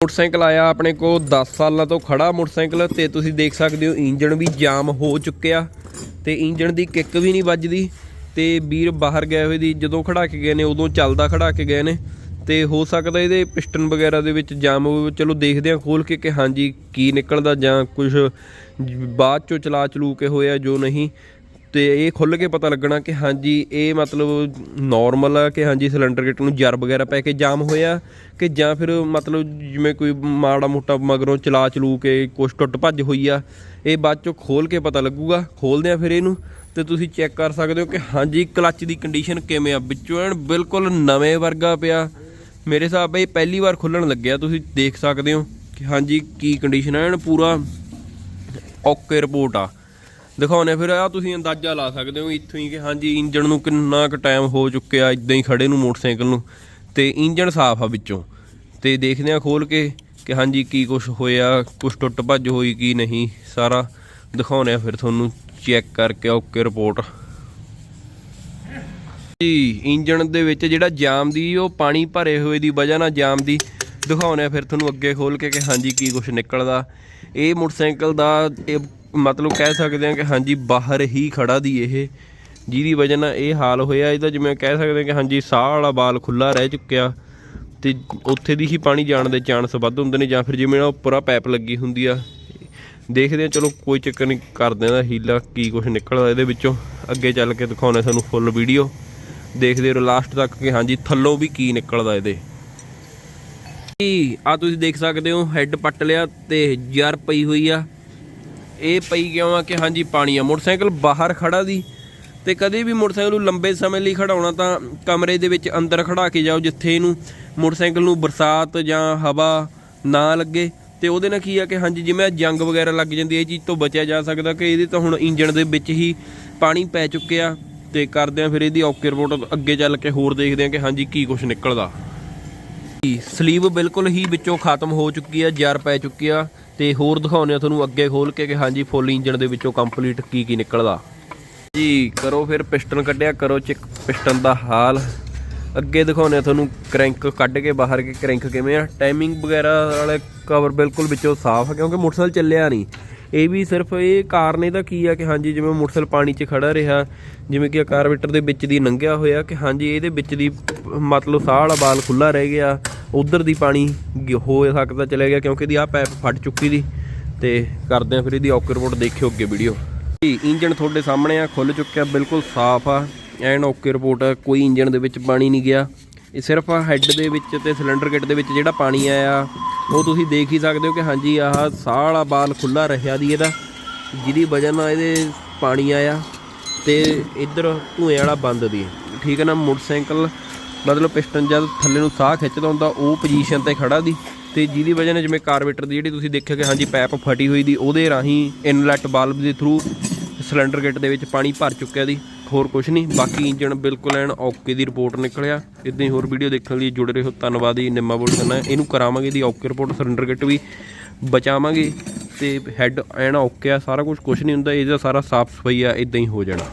Motorcycle ਆਇਆ, ਆਪਣੇ ਕੋਲ 10 ਸਾਲਾਂ ਤੋਂ ਖੜਾ ਮੋਟਰਸਾਈਕਲ ਤੇ ਤੁਸੀਂ ਦੇਖ ਸਕਦੇ ਹੋ, ਇੰਜਣ ਵੀ ਜਾਮ ਹੋ ਚੁੱਕਿਆ ਤੇ ਇੰਜਣ ਦੀ ਕਿੱਕ ਵੀ ਨਹੀਂ ਵੱਜਦੀ ਤੇ ਵੀਰ ਬਾਹਰ ਗਏ ਹੋਏ ਦੀ, ਜਦੋਂ ਖੜਾ ਕੇ ਗਏ ਨੇ, ਉਦੋਂ ਚੱਲਦਾ ਖੜਾ ਕੇ ਗਏ ਨੇ ਤੇ ਹੋ ਸਕਦਾ ਇਹਦੇ ਪਿਸਟਨ ਵਗੈਰਾ ਦੇ ਵਿੱਚ ਜਾਮ ਹੋਵੇ ਚਲੋ ਦੇਖਦੇ ਹਾਂ ਖੋਲ ਕੇ ਕਿ ਹਾਂਜੀ ਕੀ ਨਿਕਲਦਾ ਜਾਂ ਕੁਝ ਬਾਅਦ ਚੋਂ ਚਲਾ ਚਲੂ ਕੇ ਹੋਇਆ ਜੋ ਨਹੀਂ। ਤੇ ਇਹ ਖੁੱਲ ਕੇ ਪਤਾ ਲੱਗਣਾ ਕਿ ਹਾਂਜੀ, ਇਹ ਮਤਲਬ ਨਾਰਮਲ ਆ ਕਿ ਹਾਂਜੀ ਸਿਲੰਡਰ ਗੇਟ ਨੂੰ ਜਰ ਵਗੈਰਾ ਪੈ ਕੇ ਜਾਮ ਹੋਇਆ ਕਿ ਜਾਂ ਫਿਰ ਮਤਲਬ ਜਿਵੇਂ ਕੋਈ ਮਾੜਾ ਮੋਟਾ ਮਗਰੋਂ ਚਲਾ ਚਲੂ ਕੇ ਕੁਛ ਟੁੱਟ ਭੱਜ ਹੋਈ ਆ, ਇਹ ਬਾਅਦ ਚੋਂ ਖੋਲ ਕੇ ਪਤਾ ਲੱਗੂਗਾ। ਖੋਲਦੇ ਆ ਫਿਰ ਇਹਨੂੰ ਤੇ ਤੁਸੀਂ ਚੈੱਕ ਕਰ ਸਕਦੇ ਹੋ ਕਿ ਹਾਂਜੀ ਕਲੱਚ ਦੀ ਕੰਡੀਸ਼ਨ ਕਿਵੇਂ ਆ। ਵਿੱਚੋਂ ਐਨ ਬਿਲਕੁਲ ਨਵੇਂ ਵਰਗਾ ਪਿਆ। ਮੇਰੇ ਹਿਸਾਬ ਇਹ ਪਹਿਲੀ ਵਾਰ ਖੁੱਲਣ ਲੱਗਿਆ, ਤੁਸੀਂ ਦੇਖ ਸਕਦੇ ਹੋ ਕਿ ਹਾਂਜੀ ਕੀ ਕੰਡੀਸ਼ਨ ਹੈ ਐਨ ਪੂਰਾ ਓਕੇ ਰਿਪੋਰਟ ਆ। ਦਿਖਾਉਣੇ ਫਿਰ ਆ ਤੁਸੀਂ ਅੰਦਾਜ਼ਾ ਲਾ ਸਕਦੇ ਹੋ ਇੱਥੋਂ ਹੀ ਕਿ ਹਾਂਜੀ ਇੰਜਣ ਨੂੰ ਕਿੰਨਾ ਕੁ ਟਾਈਮ ਹੋ ਚੁੱਕਿਆ ਇਦਾਂ ਹੀ ਖੜੇ ਨੂੰ ਮੋਟਰਸਾਈਕਲ ਨੂੰ। ਤੇ ਇੰਜਣ ਸਾਫ਼ ਆ ਵਿੱਚੋਂ। ਤੇ ਦੇਖਦੇ ਆ ਖੋਲ ਕੇ ਕਿ ਹਾਂਜੀ ਕੀ ਕੁਝ ਹੋਇਆ ਕੁਝ ਟੁੱਟ ਭੱਜ ਹੋਈ ਕੀ ਨਹੀਂ। ਸਾਰਾ ਦਿਖਾਉਣੇ ਆ ਫਿਰ ਤੁਹਾਨੂੰ ਚੈੱਕ ਕਰਕੇ ਓਕੇ ਰਿਪੋਰਟ ਜੀ, ਇੰਜਣ ਦੇ ਵਿੱਚ ਜਿਹੜਾ ਜਾਮ ਦੀ, ਉਹ ਪਾਣੀ ਭਰੇ ਹੋਏ ਦੀ ਵਜ੍ਹਾ ਨਾਲ ਜਾਮ ਦੀ ਦਿਖਾਉਣੇ ਆ, ਫਿਰ ਤੁਹਾਨੂੰ ਅੱਗੇ ਖੋਲ ਕੇ ਕਿ ਹਾਂਜੀ ਕੀ ਕੁਝ ਨਿਕਲਦਾ। ਇਹ ਮੋਟਰਸਾਈਕਲ ਦਾ ਇਹ ਮਤਲਬ ਕਹਿ ਸਕਦੇ ਆ ਕਿ ਹਾਂਜੀ ਬਾਹਰ ਹੀ ਖੜਾ ਦੀ ਇਹ। ਜਿਹਦੀ ਵਜ੍ਹਾ ਨਾਲ ਇਹ ਹਾਲ ਹੋਇਆ ਇਹਦਾ ਜਿਵੇਂ ਕਹਿ ਸਕਦੇ ਆ ਕਿ ਹਾਂਜੀ ਸਾਹ ਵਾਲਾ ਬਾਲ ਖੁੱਲਾ ਰਹਿ ਚੁੱਕਿਆ ਤੇ ਉੱਥੇ ਦੀ ਹੀ ਪਾਣੀ ਜਾਣ ਦੇ ਚਾਂਸ ਵੱਧ ਹੁੰਦੇ ਨੇ ਜਾਂ ਫਿਰ ਜਿਵੇਂ ਨਾ ਉੱਪਰ ਆ ਪਾਈਪ ਲੱਗੀ ਹੁੰਦੀ ਆ। ਦੇਖਦੇ ਆ, ਚਲੋ ਕੋਈ ਚੱਕਰ ਨਹੀਂ, ਕਰਦੇ ਆ ਹੀਲਾ, ਕੀ ਕੁਝ ਨਿਕਲਦਾ ਇਹਦੇ ਵਿੱਚੋਂ। ਅੱਗੇ ਚੱਲ ਕੇ ਦਿਖਾਉਣੇ ਤੁਹਾਨੂੰ ਫੁੱਲ ਵੀਡੀਓ ਦੇਖਦੇ ਰਹੋ ਲਾਸਟ ਤੱਕ ਕਿ ਹਾਂਜੀ ਥੱਲੋਂ ਵੀ ਕੀ ਨਿਕਲਦਾ ਇਹਦੇ। ਜੀ ਆ ਤੁਸੀਂ ਦੇਖ ਸਕਦੇ ਹੋ ਹੈੱਡ ਪੱਟ ਲਿਆ ਤੇ ਜਰ ਪਈ ਹੋਈ ਆ। ਇਹ ਪਈ ਕਿਉਂ ਆ ਕਿ ਹਾਂਜੀ, ਪਾਣੀ ਆ। ਮੋਟਰਸਾਈਕਲ ਬਾਹਰ ਖੜਾ ਦੀ ਤੇ ਕਦੇ ਵੀ ਮੋਟਰਸਾਈਕਲ ਨੂੰ ਲੰਬੇ ਸਮੇਂ ਲਈ ਖੜਾਉਣਾ ਤਾਂ ਕਮਰੇ ਦੇ ਵਿੱਚ ਅੰਦਰ ਖੜਾ ਕੇ ਜਾਓ, ਜਿੱਥੇ ਇਹਨੂੰ ਮੋਟਰਸਾਈਕਲ ਨੂੰ ਬਰਸਾਤ ਜਾਂ ਹਵਾ ਨਾ ਲੱਗੇ। ਤੇ ਉਹਦੇ ਨਾਲ ਕੀ ਆ ਕਿ ਹਾਂਜੀ, ਜਿਵੇਂ ਜੰਗ ਵਗੈਰਾ ਲੱਗ ਜਾਂਦੀ ਹੈ ਇਹ ਚੀਜ਼ ਤੋਂ ਬਚਿਆ ਜਾ ਸਕਦਾ ਕਿ ਇਹਦੇ ਤਾਂ ਹੁਣ ਇੰਜਣ ਦੇ ਵਿੱਚ ਹੀ ਪਾਣੀ ਪੈ ਚੁੱਕਿਆ। ਤੇ ਕਰਦੇ ਆ ਫਿਰ ਇਹਦੀ ਔਕੇ ਰਿਪੋਰਟ, ਅੱਗੇ ਚੱਲ ਕੇ ਹੋਰ ਦੇਖਦੇ ਆ ਕਿ ਹਾਂਜੀ, ਕੀ ਕੁਝ ਨਿਕਲਦਾ। ਸਲੀਵ ਬਿਲਕੁਲ ਹੀ ਵਿੱਚੋਂ ਖਤਮ ਹੋ ਚੁੱਕੀ ਆ ਜਰ ਪੈ ਚੁੱਕੀ ਆ। ਤੇ ਹੋਰ ਦਿਖਾਉਂਦੇ ਆ ਤੁਹਾਨੂੰ ਅੱਗੇ ਖੋਲ ਕੇ ਕਿ ਹਾਂਜੀ, ਫੁੱਲ ਇੰਜਣ ਦੇ ਵਿੱਚੋਂ ਕੰਪਲੀਟ ਕੀ ਕੀ ਨਿਕਲਦਾ। ਜੀ, ਕਰੋ ਫਿਰ ਪਿਸਟਨ ਕੱਢਿਆ, ਕਰੋ ਚੈੱਕ ਪਿਸਟਨ ਦਾ ਹਾਲ। ਅੱਗੇ ਦਿਖਾਉਂਦੇ ਆ ਤੁਹਾਨੂੰ ਕ੍ਰੈਂਕ ਕੱਢ ਕੇ ਬਾਹਰ ਕੇ ਕ੍ਰੈਂਕ ਕਿਵੇਂ ਆ। ਟਾਈਮਿੰਗ ਵਗੈਰਾ ਵਾਲੇ ਕਵਰ ਬਿਲਕੁਲ ਵਿੱਚੋਂ ਸਾਫ਼ ਆ, ਕਿਉਂਕਿ ਮੋਟਰਸਾਈਕਲ ਚੱਲਿਆ ਨਹੀਂ। ਇਹ ਵੀ ਸਿਰਫ ਇਹ ਕਾਰਨ ਇਹਦਾ ਕੀ ਆ ਕਿ ਹਾਂਜੀ, ਜਿਵੇਂ ਮੋਟਰਸਾਈਕਲ ਪਾਣੀ 'ਚ ਖੜਾ ਰਿਹਾ, ਜਿਵੇਂ ਕਿ ਕਾਰਬੇਟਰ ਦੇ ਵਿੱਚ ਦੀ ਲੰਘਿਆ ਹੋਇਆ ਕਿ ਹਾਂਜੀ, ਇਹਦੇ ਵਿੱਚ ਦੀ ਮਤਲਬ ਸਾਹ ਵਾਲਾ ਬਾਲ ਖੁੱਲਾ ਰਹਿ ਗਿਆ, ਉਧਰ ਦੀ ਪਾਣੀ ਗ- ਹੋ ਸਕਦਾ ਚਲੇ ਗਿਆ ਕਿਉਂਕਿ ਇਹਦੀ ਆ ਪੈਪ ਫਟ ਚੁੱਕੀ ਦੀ ਤੇ ਕਰਦੇ ਆ ਫਿਰ ਇਹਦੀ ਔਕੇ ਰਿਪੋਰਟ ਦੇਖਿਓ ਅੱਗੇ ਵੀਡੀਓ ਜੀ ਇੰਜਨ ਤੁਹਾਡੇ ਸਾਹਮਣੇ ਆ ਖੁੱਲ ਚੁੱਕਿਆ, ਬਿਲਕੁਲ ਸਾਫ਼ ਆ, ਐਨ ਓਕੇ ਰਿਪੋਰਟ ਆ, ਕੋਈ ਇੰਜਨ ਦੇ ਵਿੱਚ ਪਾਣੀ ਨਹੀਂ ਗਿਆ। ਇਹ ਸਿਰਫ ਹੈੱਡ ਦੇ ਵਿੱਚ ਤੇ ਸਿਲੰਡਰ ਕਿਟ ਦੇ ਵਿੱਚ ਜਿਹੜਾ ਪਾਣੀ ਆਇਆ, ਉਹ ਤੁਸੀਂ ਦੇਖ ਹੀ ਸਕਦੇ ਹੋ ਕਿ ਹਾਂਜੀ ਆਹ ਸਾਹ ਵਾਲਾ ਬਾਲ ਖੁੱਲਾ ਰਿਹਾ ਦੀ ਇਹਦਾ, ਜਿਹਦੀ ਵਜ੍ਹਾ ਨਾਲ ਇਹਦੇ ਪਾਣੀ ਆਇਆ ਤੇ ਇੱਧਰ ਧੂਏ ਵਾਲਾ ਬੰਦ ਦੀ ਠੀਕ ਹੈ ਨਾ, ਮੋਟਰਸਾਈਕਲ ਮਤਲਬ ਪਿਸਟਨ ਜਦ ਥੱਲੇ ਨੂੰ ਸਾਹ ਖਿੱਚਦਾ ਹੁੰਦਾ, ਉਹ ਪੋਜੀਸ਼ਨ ਤੇ ਖੜਾ ਦੀ ਤੇ ਜਿਹਦੀ ਵਜ੍ਹਾ ਨਾਲ ਜਿਵੇਂ ਕਾਰਬੇਟਰ ਦੀ ਜਿਹੜੀ ਤੁਸੀਂ ਦੇਖਿਆ ਕਿ ਹਾਂਜੀ ਪੈਪ ਫਟੀ ਹੋਈ ਦੀ, ਉਹਦੇ ਰਾਹੀਂ ਇਨਲੈਟ ਬਾਲਬ ਦੇ ਥਰੂ ਸਿਲੰਡਰ ਕਿਟ ਦੇ ਵਿੱਚ ਪਾਣੀ ਭਰ ਚੁੱਕਿਆ ਦੀ ਹੋਰ ਕੁਝ ਨਹੀਂ, ਬਾਕੀ ਇੰਜਨ ਬਿਲਕੁਲ ਐਨ ਓਕੇ ਦੀ ਰਿਪੋਰਟ ਨਿਕਲਿਆ। ਇਦਾਂ ਹੀ ਹੋਰ ਵੀਡੀਓ ਦੇਖਣ ਲਈ ਜੁੜੇ ਰਹੋ। ਧੰਨਵਾਦ ਜੀ, ਨਿੰਮਾ ਬੋਲ ਕਰਨਾ ਇਹਨੂੰ ਕਰਾਵਾਂਗੇ ਦੀ ਓਕੇ ਰਿਪੋਰਟ ਸਿਲੰਡਰ ਕਿਟ ਵੀ ਬਚਾਵਾਂਗੇ ਤੇ ਹੈੱਡ ਐਨ ਓਕੇ ਆ, ਸਾਰਾ ਕੁਝ ਕੁਝ ਨਹੀਂ ਹੁੰਦਾ, ਇਹਦਾ ਸਾਰਾ ਸਾਫ਼ ਸਫ਼ਾਈ ਆ ਇਦਾਂ ਹੀ ਹੋ ਜਾਣਾ।